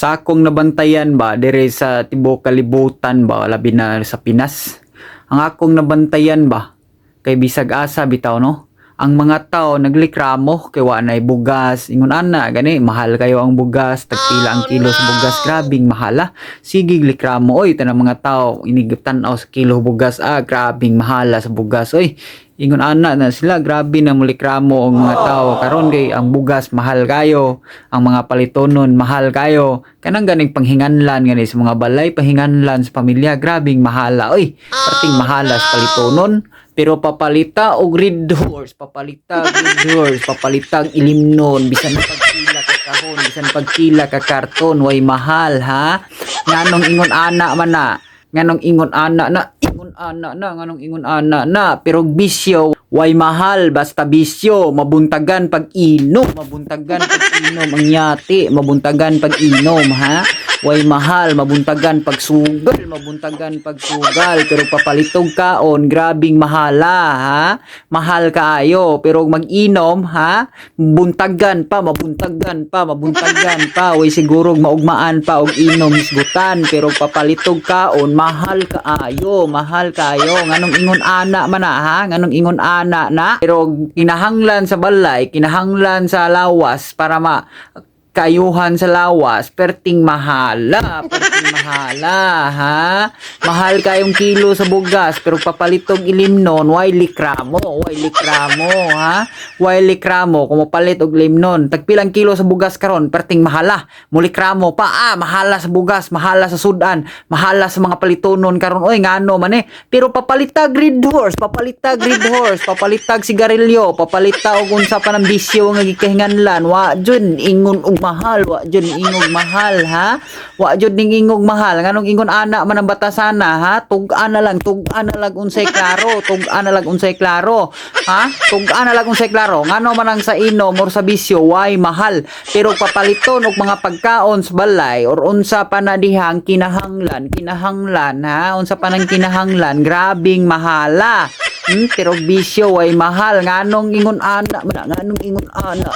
Sa akong nabantayan ba dire sa tibuok kalibutan ba labi na sa Pinas. Ang akong nabantayan ba kay bisag asa bitaw no. Ang mga tao naglikramo kay wa nay bugas. Ingon ana gani mahal kayo ang bugas, tagpila ang kilo sa bugas, grabing mahala. Sige likramo oy tanang mga tao inigtan-aw sa kilo bugas ah grabing mahala sa bugas oy. Ingon ana na sila grabe na mulikramo ang mga tao karon kay ang bugas mahal kayo, ang mga palitonon mahal kayo. Kanang ganing panghinganlan gani sa mga balay panghinganlan sa pamilya grabing mahala oy. Parting mahala sa palitonon pero papalita og red horse, papalita red horse, papalita ilimnon. Bisan pagkila ka kahon, bisan pagkila ka karton. Way mahal ha. Nganong ingon ana man na. Nganong ingon ana na. Ingon ana na. Nganong ingon ana na. Pero bisyo way mahal. Basta bisyo. Mabuntagan pag inom mabuntagan pag inom ang yati mabuntagan pag inom ha way mahal mabuntagan pag sugal mabuntagan pag sugal pero papalitog kaon grabing mahala ha? Mahal kaayo pero mag-inom ha? Buntagan pa mabuntagan pa mabuntagan pa. Way siguro maugmaan pa og inom hisgutan. Pero papalitog kaon mahal kaayo mahal kayo nganong ingon ana man ha? Nganong ingon ana na? Pero kinahanglan sa balay kinahanglan sa lawas para ma kayuhan sa lawas, perting mahala, perting mahala, ha? Mahal kayong kilo sa bugas, pero papalitog ilimnon, why likramo, why likramo, ha? Why likramo, kung mapalit og limnon, tagpilang kilo sa bugas karon, perting mahala, mulikramo pa, ah, mahala sa bugas, mahala sa sudan, mahala sa mga palitonon karon, oy, ngano man eh, pero papalitag red horse, papalitag red horse, papalitag sigarilyo, papalitag og unsa pa ng bisyo nga gikahinganlan, wa jud ingon og mahal, wa jud ingog mahal ha. Wa jud ning ingog mahal, nganong ingon ana man ang batasana ha. Tug-an na lang, tug-an na lang unsay klaro, tug-an na lang unsay klaro. Ha? Tug-an na lang unsay klaro. Ngano man ang sa inom or sa bisyo, why mahal. Pero papaliton og mga pagkaon sa balay or unsa pa na dihang kinahanglan, kinahanglan ha. Unsa pa nang kinahanglan, grabing mahala. Hmm, pero bisyo ay mahal nganong ingon ana man nganong ingon ana